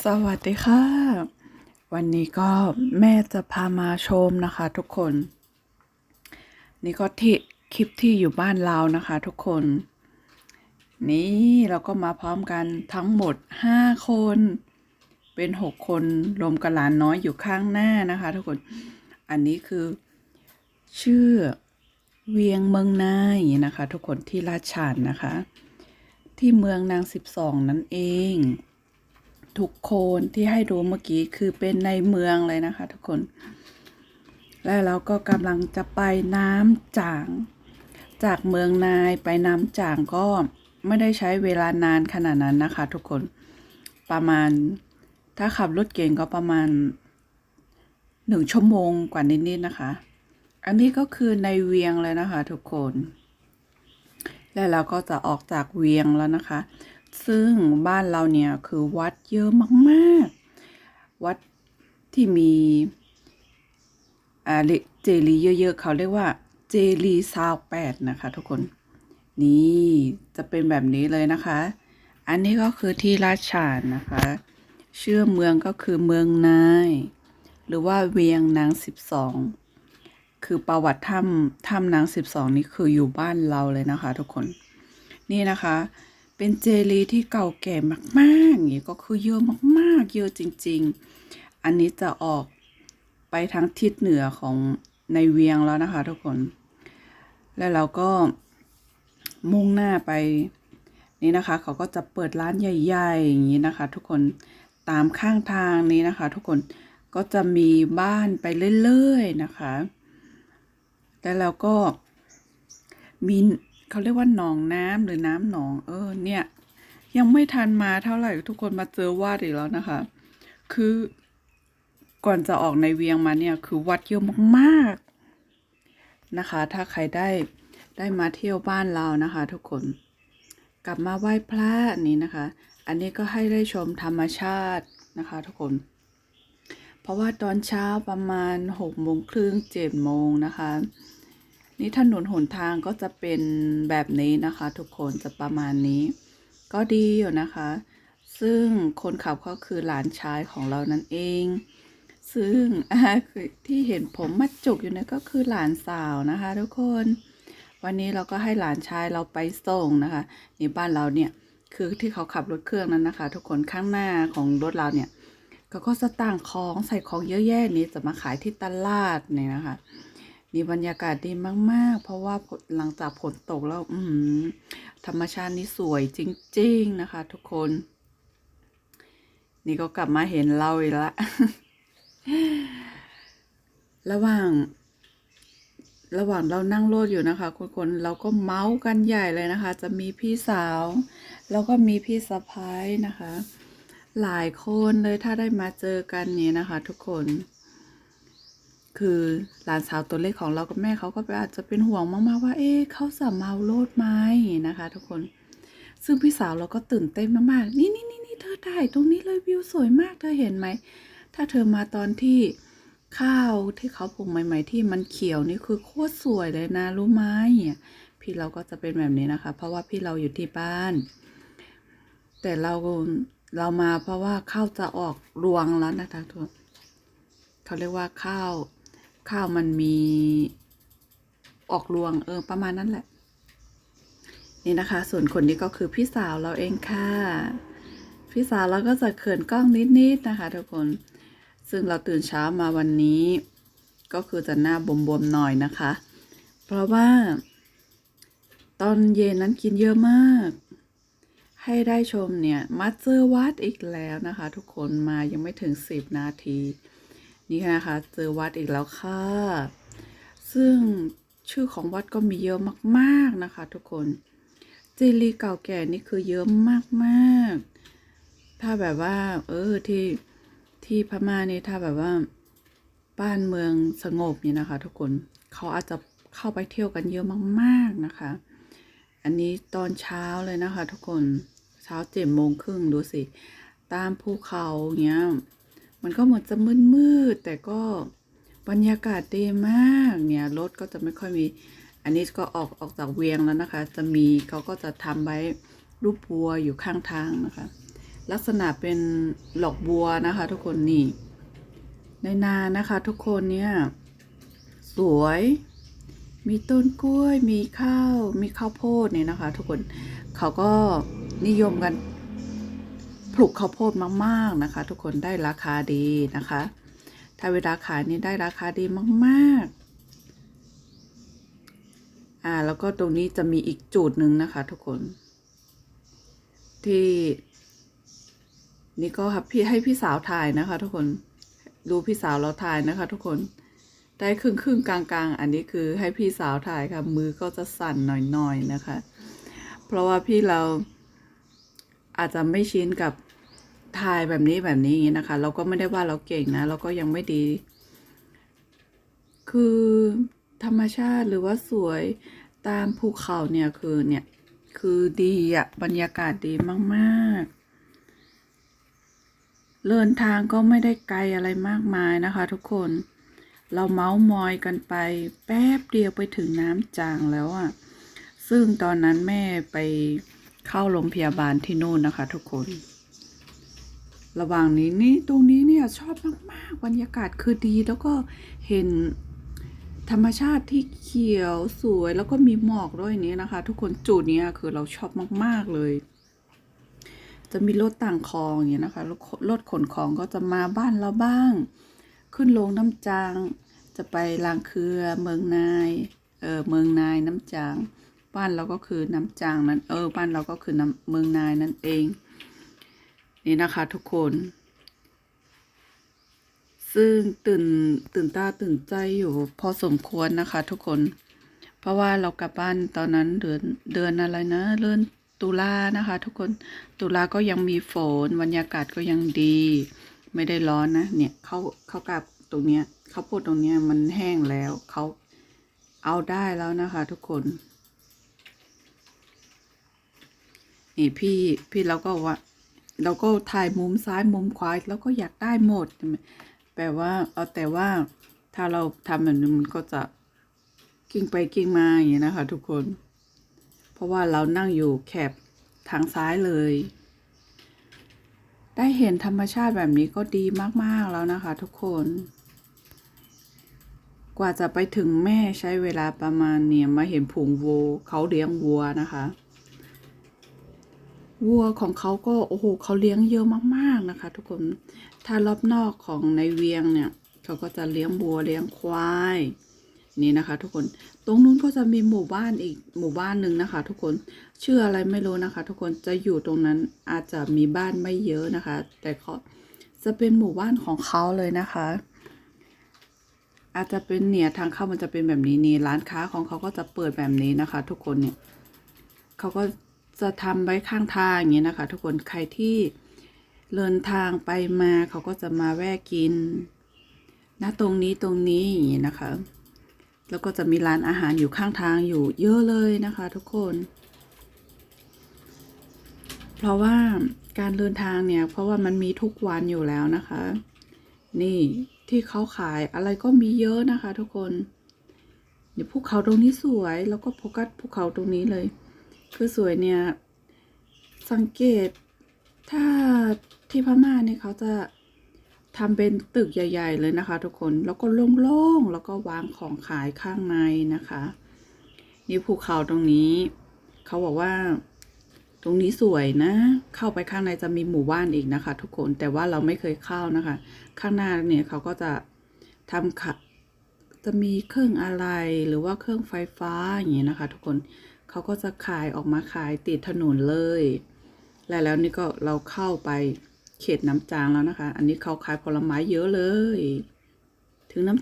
สวัสดีค่ะ วันนี้ก็แม่จะพามาชมนะคะทุกคน นี่ก็ที่คลิปที่อยู่บ้านเรานะคะทุกคน นี่เราก็มาพร้อมกันทั้งหมดห้าคน เป็นหกคนรวมกับหลานน้อยอยู่ข้างหน้านะคะ ทุกคน อันนี้คือ ชื่อเวียงเมืองนายนะคะ ทุกคนที่ราชานนะคะ ที่เมืองนางสิบสองนั่นเอง ทุกคนที่ให้ดูเมื่อกี้คือเป็นในเมืองเลยนะคะ ทุกคน และเราก็กำลังจะไปน้ำจาง จากเมืองนายไปน้ำจางก็ไม่ได้ใช้เวลานานขนาดนั้นนะคะ ทุกคนประมาณ ถ้าขับรถเก่งก็ประมาณหนึ่งชั่วโมงกว่านิดๆนะคะ อันนี้ก็คือในเวียงเลยนะคะ ทุกคน และเราก็จะออกจากเวียงแล้วนะคะ ซึ่งบ้านเราเนี่ยคือวัดเยอะมากๆ วัดที่มีเจลีเยอะๆ เขาเรียกว่าเจลีซาวแปดนะคะทุกคน นี่จะเป็นแบบนี้เลยนะคะ อันนี้ก็คือที่ราชานนะคะ เชื่อเมืองก็คือเมืองนาย หรือว่าเวียงนางสิบสองคือประวัติถ้ำถ้ำนางสิบสองนี่คืออยู่บ้านเราเลยนะคะทุกคน นี่นะคะ เป็นเจลีที่เก่าแก่มากๆอย่างนี้ก็คือเยอะมากๆ เยอะจริง ๆ อันนี้จะออกไปทางทิศเหนือของในเวียงแล้วนะคะ ทุกคน แล้วเราก็มุ่งหน้าไปนี่นะคะ เขาก็จะเปิดร้านใหญ่ๆอย่างนี้นะคะ ทุกคนตามข้างทางนี้นะคะ ทุกคนก็จะมีบ้านไปเรื่อยๆนะคะ แล้วเราก็มี เขาเรียกว่าหนองน้ำหรือน้ำหนอง เออ เนี่ย ยังไม่ทันมาเท่าไหร่ทุกคนมาเจอวาดอีกแล้วนะคะ คือก่อนจะออกในเวียงมาเนี่ย คือวัดเยอะมากๆนะคะ ถ้าใครได้ได้มาเที่ยวบ้านเรานะคะ ทุกคนกลับมาไหว้พระนี่นะคะ อันนี้ก็ให้ได้ชมธรรมชาตินะคะ ทุกคน เพราะว่าตอนเช้าประมาณหกโมงครึ่งเจ็ดโมงนะคะ นี่ถนนหนทางก็จะเป็นแบบนี้นะคะ ทุกคนจะประมาณนี้ ก็ดีอยู่นะคะ ซึ่งคนขับก็คือหลานชายของเรานั่นเอง ซึ่งที่เห็นผมมัดจุกอยู่เนี่ยก็คือหลานสาวนะคะ ทุกคน วันนี้เราก็ให้หลานชายเราไปส่งนะคะในบ้านเราเนี่ยคือที่เขาขับรถเครื่องนั้นนะคะ ทุกคนข้างหน้าของรถเราเนี่ยเขาก็จะต่างของใส่ของเยอะแยะนี้จะมาขายที่ตลาดเนี่ยนะคะ นี่บรรยากาศดีมาก ๆ เพราะว่าหลังจากฝนตกแล้ว อืธรรมชาตินี่สวยจริง ๆ นะคะ ทุกคน นี่ก็กลับมาเห็นเราอีกละ ระหว่าง ระหว่างเรานั่งรถอยู่นะคะ คุณคนเราก็เมาส์กันใหญ่เลยนะคะ จะมีพี่สาว แล้วก็มีพี่สะพ้ายนะคะ หลายคนเลยถ้าได้มาเจอกันนี่ยนะคะ ทุกคน คือหลานสาวตัวเล็กของเรากับแม่เขาก็อาจจะเป็นห่วงมากๆว่า เอ๊ะเขาสามารถโลดไหมนะคะ ทุกคน ซึ่งพี่สาวเราก็ตื่นเต้นมากๆ นี่นี่นี่นี่เธอถ่ายตรงนี้เลยวิวสวยมากเธอเห็นไหม ถ้าเธอมาตอนที่ข้าวที่เขาปลูกใหม่ ๆ ที่มันเขียวนี่คือโคตรสวยเลยนะรู้ไหมพี่เราก็จะเป็นแบบนี้นะคะ เพราะว่าพี่เราอยู่ที่บ้าน แต่เราเรามาเพราะว่าข้าวจะออกรวงแล้วนะคะทุกคนเขาเรียกว่าข้าว ข้าวมันมีออกรวงเออประมาณนั้นแหละ นี่นะคะ ส่วนคนนี้ก็คือพี่สาวเราเองค่ะ พี่สาวเราก็จะเขินกล้องนิดๆนะคะทุกคน ซึ่งเราตื่นเช้ามาวันนี้ ก็คือจะหน้าบวมๆหน่อยนะคะ เพราะว่า ตอนเย็นนั้นกินเยอะมาก ให้ได้ชมเนี่ยมาเจอร์วัดอีกแล้วนะคะ ทุกคนมายังไม่ถึงสิบนาที นี่นะคะเจอวัดอีกแล้วค่ะ ซึ่งชื่อของวัดก็มีเยอะมากๆนะคะ ทุกคนเจลีเก่าแก่นี่คือเยอะมากๆ ถ้าแบบว่า เออที่ที่พม่านี่ถ้าแบบว่าบ้านเมืองสงบเนี่ยนะคะ ทุกคนเขาอาจจะเข้าไปเที่ยวกันเยอะมาก ๆนะคะ อันนี้ตอนเช้าเลยนะคะ ทุกคนเช้าเจ็ดโมงครึ่งดูสิ ตามภูเขาเงี้ย มันก็เหมือนจะมืดๆแต่ก็บรรยากาศดีมากเนี่ยรถก็จะไม่ค่อยมี อันนี้ก็ออกออกจากเวียงแล้วนะคะ จะมีเขาก็จะทำไว้รูปวัวอยู่ข้างทางนะคะ ลักษณะเป็นหลอกบัวนะคะ ทุกคนนี่ในนานะคะ ทุกคนเนี่ยสวย มีต้นกล้วย มีข้าว มีข้าวโพดเนี่ยนะคะ ทุกคนเขาก็นิยมกัน ปลูกข้าวโพดมากๆนะคะ ทุกคนได้ราคาดีนะคะ ถ้าเวลาขายนี่ได้ราคาดีมากๆ อ่าแล้วก็ตรงนี้จะมีอีกจุดหนึ่งนะคะ ทุกคน ที่นี่ก็ครับพี่ให้พี่สาวถ่ายนะคะ ทุกคนดูพี่สาวเราถ่ายนะคะ ทุกคนได้ครึ่งครึ่งกลางกลางอันนี้คือให้พี่สาวถ่ายค่ะมือก็จะสั่นหน่อยๆนะคะ เพราะว่าพี่เรา อาจจะไม่ชินกับถ่ายแบบนี้แบบนี้อย่างนี้นะคะ เราก็ไม่ได้ว่าเราเก่งนะ เราก็ยังไม่ดี คือธรรมชาติหรือว่าสวยตามภูเขาเนี่ยคือเนี่ยคือดีอะบรรยากาศดีมากๆ เดินทางก็ไม่ได้ไกลอะไรมากมายนะคะ ทุกคน เราเมาส์มอยกันไป แป๊บเดียวไปถึงน้ำจางแล้วอะซึ่งตอนนั้นแม่ไป เข้าโรงพยาบาลที่นู่นนะคะ ทุกคน ระหว่างนี้นี่ตรงนี้เนี่ยชอบมากๆบรรยากาศคือดีแล้วก็เห็นธรรมชาติที่เขียวสวยแล้วก็มีหมอกด้วยนี้นะคะ ทุกคนจุดนี้คือเราชอบมาก ๆ เลย จะมีรถต่างคลองอย่างเงี้นะคะรถขนของก็จะมาบ้านเราบ้าง ขึ้นลงน้ำจาง จะไปลางเครือเมืองนายเออเมืองนายน้ำจาง บ้านเราก็คือน้ำจางนั้นเออบ้านเราก็คือน้ำเมืองนายนั่นเอง นี่นะคะทุกคน ซึ่งตื่นตื่นตาตื่นใจอยู่พอสมควรนะคะ ทุกคน เพราะว่าเรากลับบ้านตอนนั้นเดือนเดือนอะไรนะเดือนตุลานะคะ ทุกคนตุลาก็ยังมีฝนบรรยากาศก็ยังดี ไม่ได้ร้อนนะเนี่ยเขาเขากลับตรงเนี้ยเขาพูดตรงเนี้ยมันแห้งแล้วเขาเอาได้แล้วนะคะ ทุกคน นี่พี่พี่เราก็ว่า เราก็ถ่ายมุมซ้ายมุมขวาแล้วก็อยากได้หมดแปลว่าเอาแต่ว่าถ้าเราทำแบบนี้มันก็จะกิ้งไปกิ้งมาอย่างนี้นะคะ ทุกคน เพราะว่าเรานั่งอยู่แคบทางซ้ายเลย ได้เห็นธรรมชาติแบบนี้ก็ดีมาก ๆ แล้วนะคะ ทุกคน กว่าจะไปถึงแม่ใช้เวลาประมาณเนี่ยมาเห็นผงวัวเขาเลี้ยงวัวนะคะ วัวของเขาก็โอ้โหเขาเลี้ยงเยอะมากๆนะคะ ทุกคนถ้ารอบนอกของในเวียงเนี่ยเขาก็จะเลี้ยงวัวเลี้ยงควายนี่นะคะ ทุกคนตรงนู้นก็จะมีหมู่บ้านอีกหมู่บ้านหนึ่งนะคะ ทุกคนชื่ออะไรไม่รู้นะคะ ทุกคนจะอยู่ตรงนั้นอาจจะมีบ้านไม่เยอะนะคะ แต่เขาจะเป็นหมู่บ้านของเขาเลยนะคะ อาจจะเป็นเนี่ยทางเข้ามันจะเป็นแบบนี้นี่ร้านค้าของเขาก็จะเปิดแบบนี้นะคะ ทุกคนเนี่ยเขาก็ จะทำไว้ข้างทางอย่างนี้นะคะ ทุกคนใครที่เดินทางไปมาเขาก็จะมาแวะกินณตรงนี้ตรงนี้อย่างนี้นะคะ แล้วก็จะมีร้านอาหารอยู่ข้างทางอยู่เยอะเลยนะคะ ทุกคน เพราะว่าการเดินทางเนี่ย เพราะว่ามันมีทุกวันอยู่แล้วนะคะ นี่ที่เขาขายอะไรก็มีเยอะนะคะ ทุกคนเดี๋ยวภูเขาตรงนี้สวยแล้วก็โฟกัสภูเขาตรงนี้เลย คือสวยเนี่ย สังเกตถ้าที่พม่าเนี่ยเขาจะทำเป็นตึกใหญ่ ๆ เลยนะคะ ทุกคนแล้วก็โล่งๆแล้วก็วางของขายข้างในนะคะนี่ภูเขาตรงนี้ เขาบอกว่า ตรงนี้สวยนะ เข้าไปข้างในจะมีหมู่บ้านอีกนะคะ ทุกคนแต่ว่าเราไม่เคยเข้านะคะ ข้างหน้าเนี่ยเขาก็จะทำขะจะมีเครื่องอะไรหรือว่าเครื่องไฟฟ้าอย่างนี้นะคะ ทุกคน เขาก็จะขายออกมาขายติดถนนเลย และแล้วนี่ก็เราเข้าไปเขตน้ำจางแล้วนะคะ อันนี้เขาขายผลไม้เยอะเลย ถึงน้ำ